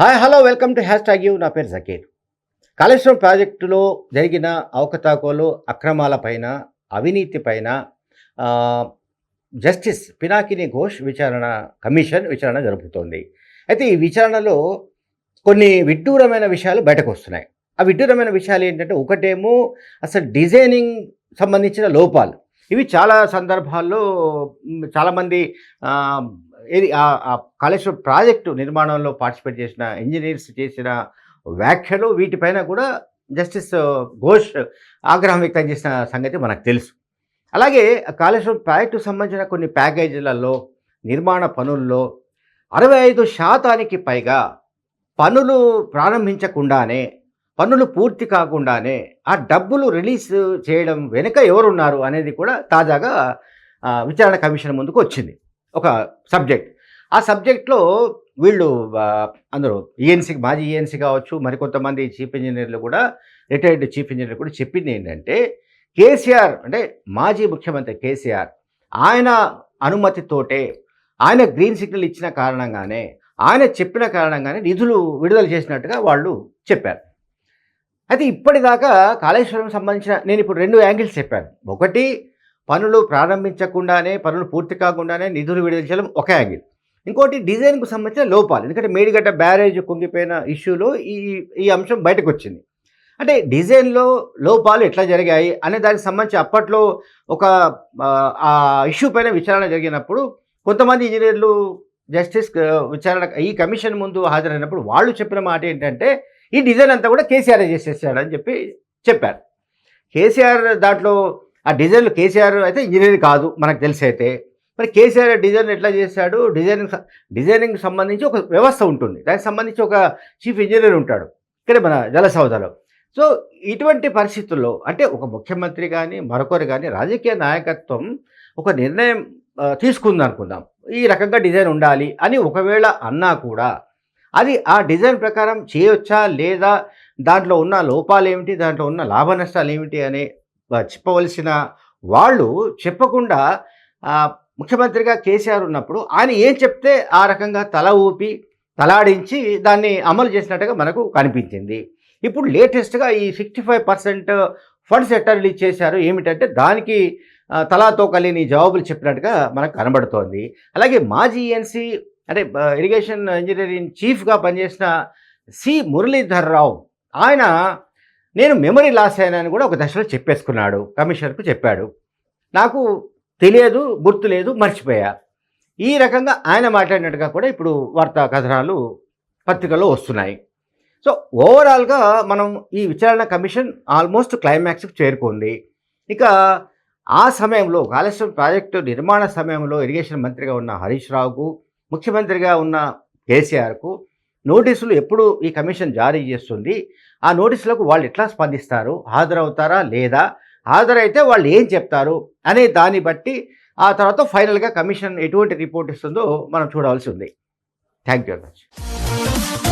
Hi hello welcome to hashtag U. నా పేరు జకీర్. కాళేశ్వరం ప్రాజెక్టులో జరిగిన అవకతవకలు అక్రమాలపైన అవినీతిపైన పైన జస్టిస్ పినాకిని ఘోష్ విచారణ కమిషన్ విచారణ జరుపుతోంది. అయితే ఈ విచారణలో కొన్ని విడ్డూరమైన విషయాలు బయటకు వస్తున్నాయి. ఆ విడ్డూరమైన విషయాలు ఏంటంటే ఒకటేమో అసలు డిజైనింగ్ సంబంధించిన లోపాలు. ఇవి చాలా సందర్భాల్లో చాలామంది ఏది ఆ- ఆ కాళేశ్వరం ప్రాజెక్టు నిర్మాణంలో పార్టిసిపేట్ చేసిన ఇంజనీర్స్ చేసిన వ్యాఖ్యలు వీటిపైన కూడా జస్టిస్ ఘోష్ ఆగ్రహం వ్యక్తం చేసిన సంగతి మనకు తెలుసు. అలాగే కాళేశ్వరం ప్రాజెక్టుకు సంబంధించిన కొన్ని ప్యాకేజీలలో నిర్మాణ పనుల్లో అరవై ఐదు శాతానికి పైగా పనులు ప్రారంభించకుండానే పనులు పూర్తి కాకుండానే ఆ డబ్బులు రిలీజ్ చేయడం వెనుక ఎవరున్నారు అనేది కూడా తాజాగా విచారణ కమిషన్ ముందుకు వచ్చింది. ఒక సబ్జెక్ట్ ఆ సబ్జెక్ట్లో వీళ్ళు అందరూ ఈఎన్సీ మాజీ ఈఎన్సీ కావచ్చు మరికొంతమంది చీఫ్ ఇంజనీర్లు కూడా రిటైర్డ్ చీఫ్ ఇంజనీర్ కూడా చెప్పింది ఏంటంటే కేసీఆర్ అంటే మాజీ ముఖ్యమంత్రి కేసీఆర్ ఆయన అనుమతితోటే ఆయన గ్రీన్ సిగ్నల్ ఇచ్చిన కారణంగానే ఆయన చెప్పిన కారణంగానే నిధులు విడుదల చేసినట్టుగా వాళ్ళు చెప్పారు. అయితే ఇప్పటిదాకా కాళేశ్వరం సంబంధించిన నేను ఇప్పుడు రెండు యాంగిల్స్ చెప్పాను. ఒకటి పనులు ప్రారంభించకుండానే పనులు పూర్తి కాకుండానే నిధులు విడుదల చేయడం ఒక యాంగిల్. ఇంకోటి డిజైన్కు సంబంధించిన లోపాలు. ఎందుకంటే మేడిగడ్డ బ్యారేజ్ కుంగిపోయిన ఇష్యూలో ఈ ఈ అంశం బయటకు వచ్చింది అంటే డిజైన్లో లోపాలు ఎట్లా జరిగాయి అనే దానికి సంబంధించి అప్పట్లో ఒక ఆ, ఇష్యూ పైన విచారణ జరిగినప్పుడు కొంతమంది ఇంజనీర్లు జస్టిస్ విచారణ ఈ కమిషన్ ముందు హాజరైనప్పుడు వాళ్ళు చెప్పిన మాట ఏంటంటే ఈ డిజైన్ అంతా కూడా కేసీఆర్ చేసేసాడని చెప్పి చెప్పారు. కేసీఆర్ దాంట్లో ఆ డిజైన్లు కేసీఆర్ అయితే ఇంజనీర్ కాదు మనకు తెలిసి అయితే. మరి కేసీఆర్ డిజైన్ ఎట్లా చేశాడు? డిజైనింగ్ డిజైనింగ్ సంబంధించి ఒక వ్యవస్థ ఉంటుంది. దానికి సంబంధించి ఒక చీఫ్ ఇంజనీర్ ఉంటాడు. ఇక్కడ మన జలసౌధలో సో ఇటువంటి పరిస్థితుల్లో అంటే ఒక ముఖ్యమంత్రి కానీ మరొకరు కానీ రాజకీయ నాయకత్వం ఒక నిర్ణయం తీసుకుంది అనుకుందాం. ఈ రకంగా డిజైన్ ఉండాలి అని ఒకవేళ అన్నా కూడా అది ఆ డిజైన్ ప్రకారం చేయొచ్చా లేదా దాంట్లో ఉన్న లోపాలు ఏమిటి దాంట్లో ఉన్న లాభ నష్టాలు ఏమిటి అనే చెప్పవలసిన వాళ్ళు చెప్పకుండా ముఖ్యమంత్రిగా కేసీఆర్ ఉన్నప్పుడు ఆయన ఏం చెప్తే ఆ రకంగా తల ఊపి తలాడించి దాన్ని అమలు చేసినట్టుగా మనకు కనిపించింది. ఇప్పుడు లేటెస్ట్గా ఈ సిక్స్టీ ఫైవ్ పర్సెంట్ ఫండ్స్ ఎట్లా రిలీజ్ చేశారు? ఏమిటంటే దానికి తలాతో కలిని జవాబులు చెప్పినట్టుగా మనకు కనబడుతోంది. అలాగే మాజీ ఎన్సీ అంటే ఇరిగేషన్ ఇంజనీరింగ్ చీఫ్గా పనిచేసిన సి మురళీధర్ రావు ఆయన నేను మెమరీ లాస్ అయ్యానని కూడా ఒక దశలో చెప్పేసుకున్నాడు కమిషనర్కు చెప్పాడు. నాకు తెలియదు గుర్తు లేదు మర్చిపోయా. ఈ రకంగా ఆయన మాట్లాడినట్టుగా కూడా ఇప్పుడు వార్తా కథనాలు పత్రికల్లో వస్తున్నాయి. సో ఓవరాల్గా మనం ఈ విచారణ కమిషన్ ఆల్మోస్ట్ క్లైమాక్స్కి చేరుకుంది. ఇక ఆ సమయంలో కాళేశ్వరం ప్రాజెక్టు నిర్మాణ సమయంలో ఇరిగేషన్ మంత్రిగా ఉన్న హరీష్ రావుకు ముఖ్యమంత్రిగా ఉన్న కేసీఆర్కు నోటీసులు ఎప్పుడు ఈ కమిషన్ జారీ చేస్తుంది. ఆ నోటీసులకు వాళ్ళు ఎట్లా స్పందిస్తారు? హాజరవుతారా లేదా? హాజరైతే వాళ్ళు ఏం చెప్తారు? అనే దాన్ని బట్టి ఆ తర్వాత ఫైనల్గా కమిషన్ ఎటువంటి రిపోర్ట్ ఇస్తుందో మనం చూడవలసి ఉంది. Thank you very much.